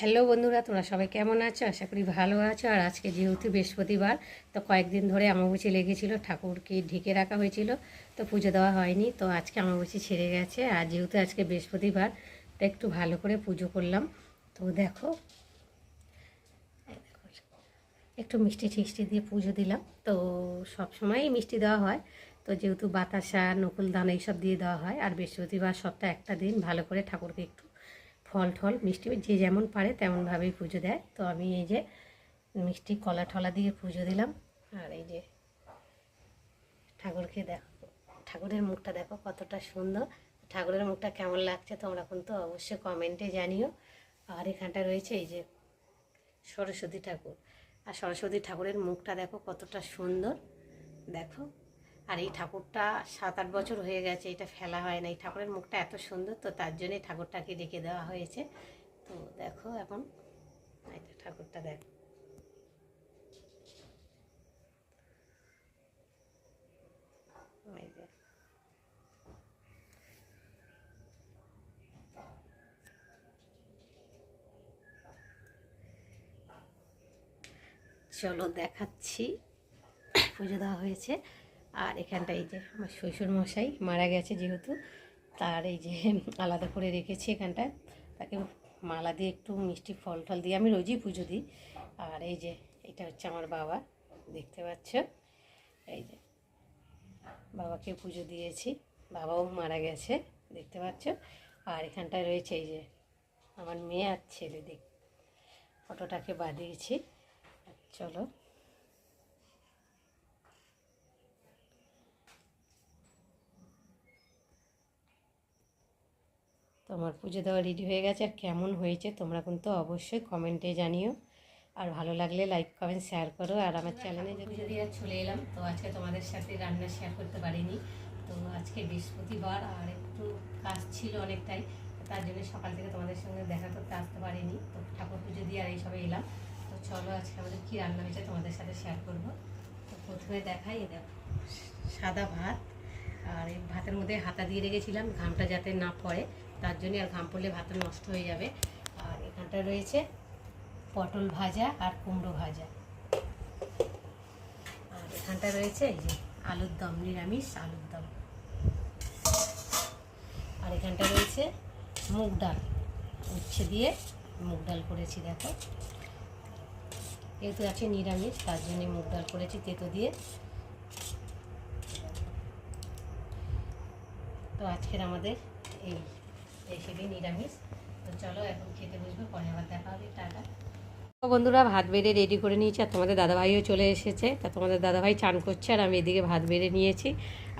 Hello বন্ধুরা, তোমরা সবাই কেমন আছো? আশা করি ভালো আছো। আর আজকে যেহেতু বৃহস্পতিবার, তো কয়েকদিন ধরে আমাবুচি লেগেছিল, ঠাকুরকে ঢেকে রাখা হয়েছিল, তো পুজো দেওয়া হয়নি, তো আজকে আমাবুচি ছেড়ে গেছে। আর যেহেতু আজকে বৃহস্পতিবার, তো একটু ভালো করে পুজো করলাম। তো দেখো, একটু মিষ্টি টিষ্টি দিয়ে পুজো দিলাম। তো সব সময়ই মিষ্টি দেওয়া হয়। তো যেহেতু বাতাসা, নকুল দানা এইসব দিয়ে দেওয়া হয়। আর বৃহস্পতিবার সপ্তাহে একটা দিন ভালো করে ঠাকুরকে একটু ফল টল মিষ্টি যে যেমন পারে তেমনভাবেই পুজো দেয়। তো আমি এই যে মিষ্টি কলা টলা দিয়ে পুজো দিলাম। আর এই যে ঠাকুরকে দেখো, ঠাকুরের মুখটা দেখো কতটা সুন্দর। ঠাকুরের মুখটা কেমন লাগছে তোমরা কিন্তু অবশ্যই কমেন্টে জানিও। আর এখানটা রয়েছে এই যে সরস্বতী ঠাকুর। আর সরস্বতী ঠাকুরের মুখটা দেখো কতটা সুন্দর। দেখো। আর এই ঠাকুরটা সাত আট বছর হয়ে গেছে, এটা ফেলা হয় না। এই ঠাকুরের মুখটা এত সুন্দর, তো তার জন্যই ঠাকুরটাকে রেখে দেওয়া হয়েছে। তো দেখো এখন ঠাকুরটা দেখো। চলো দেখাচ্ছি। পুজো দেওয়া হয়েছে। আর এখানটা এই যে আমার শ্বশুর মশাই মারা গেছে যেহেতু, তার এই যে আলাদা করে রেখেছি এখানটায় তাকে মালা দিয়ে একটু মিষ্টি ফল টল দিয়ে আমি রোজই পুজো দিই। আর এই যে এটা হচ্ছে আমার বাবা, দেখতে পাচ্ছ? এই যে বাবাকে পুজো দিয়েছি, বাবাও মারা গেছে, দেখতে পাচ্ছ? আর এখানটায় রয়েছে এই যে আমার মেয়ে আর ছেলে, দেখ, ফটোটাকে বাঁধিয়েছি। চলো। তো আমার পুজো দেওয়া রেডি হয়ে গেছে। আর কেমন হয়েছে তোমরা কিন্তু অবশ্যই কমেন্টে জানিও। আর ভালো লাগলে লাইক কমেন্ট শেয়ার করো। আর আমার চ্যানেলে যদি যদি আর চলে এলাম। তো আজকে তোমাদের সাথে রান্না শেয়ার করতে পারিনি। তো আজকে বৃহস্পতিবার আর একটু কাজ ছিল অনেকটাই। তার জন্য সকাল থেকে তোমাদের সঙ্গে দেখা করতে আসতে পারিনি। তো ঠাকুর পুজো দিয়ে আর এইসবে এলাম। তো চলো আজকে আমাদের কী রান্না হয়েছে তোমাদের সাথে শেয়ার করব। তো প্রথমে দেখাই দেখো, সাদা ভাত। আর এই ভাতের মধ্যে হাতা দিয়ে রেখেছিলাম। ঘামটা যাতে না পড়ে। তার জন্য আর ঘাম পড়লে ভাতটা নষ্ট হয়ে যাবে। আর এখানটা রয়েছে পটল ভাজা আর কুমড়ো ভাজা। আর এখানটা রয়েছে এই যে আলুর দম, নিরামিষ আলুর দম। আর এখানটা রয়েছে মুগ ডাল। উচ্ছে দিয়ে মুগ ডাল করেছি, দেখো। যেহেতু আছে নিরামিষ, তার জন্য মুগ ডাল করেছি, তেতো দিয়ে। তো আজকের আমাদের এই নিরামিষ। তো চলো এখন খেতে বসবো পরে আবার দেখা হবে টাটা। বন্ধুরা ভাত বেড়ে রেডি করে নিয়েছি আর তোমাদের দাদাভাইও চলে এসেছে। তা তোমাদের দাদাভাই চান করছে আর আমি এদিকে ভাত বেড়ে নিয়েছি।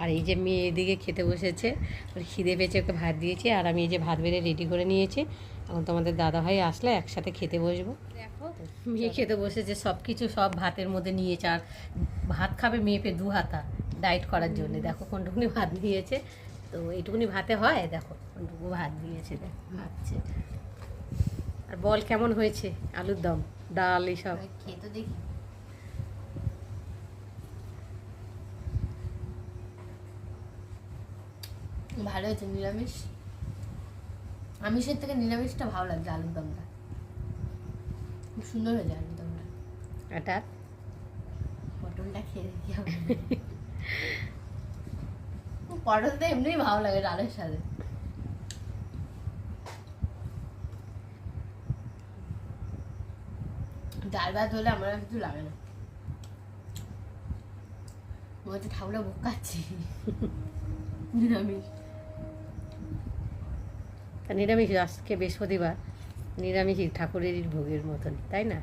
আর এই যে মেয়ে এদিকে খেতে বসেছে ওর খিদে পেয়েছে ওকে ভাত দিয়েছি আর আমি এই যে ভাত বেড়ে রেডি করে নিয়েছি। এখন তোমাদের দাদাভাই আসলে একসাথে খেতে বসবো। দেখো। মেয়ে খেতে বসেছে সব কিছু সব ভাতের মধ্যে নিয়েছে আর ভাত খাবে মেয়ে পে দু হাতা ডায়েট করার জন্য। দেখো কোনটুকুনি ভাত নিয়েছে তো এইটুকুনি ভাতে হয় দেখো। কোনটুকু ভাত দিয়েছে দেখো ভাবছে। আর বল কেমন হয়েছে? আলুর দম ডাল এইসব খেয়ে তো দেখি। ভালো হয়েছে নিরামিষ? আমিষের থেকে নিরামিষটা ভালো লাগছে আলুর দমটা। খুব সুন্দর হয়েছে আলুর দমটা। এটা পটলটা খেয়ে দেখি হবে পটলটা এমনিই ভালো লাগে ডালের সাথে। ডাল ভাত হলে আমার কিছু লাগে না। মনে হচ্ছে ঠাকুরের বুক কাচ্ছি নিরামিষ। তা নিরামিষ, আজকে বৃহস্পতিবার। নিরামিষ ঠাকুরেরই ভোগের মতন, তাই না?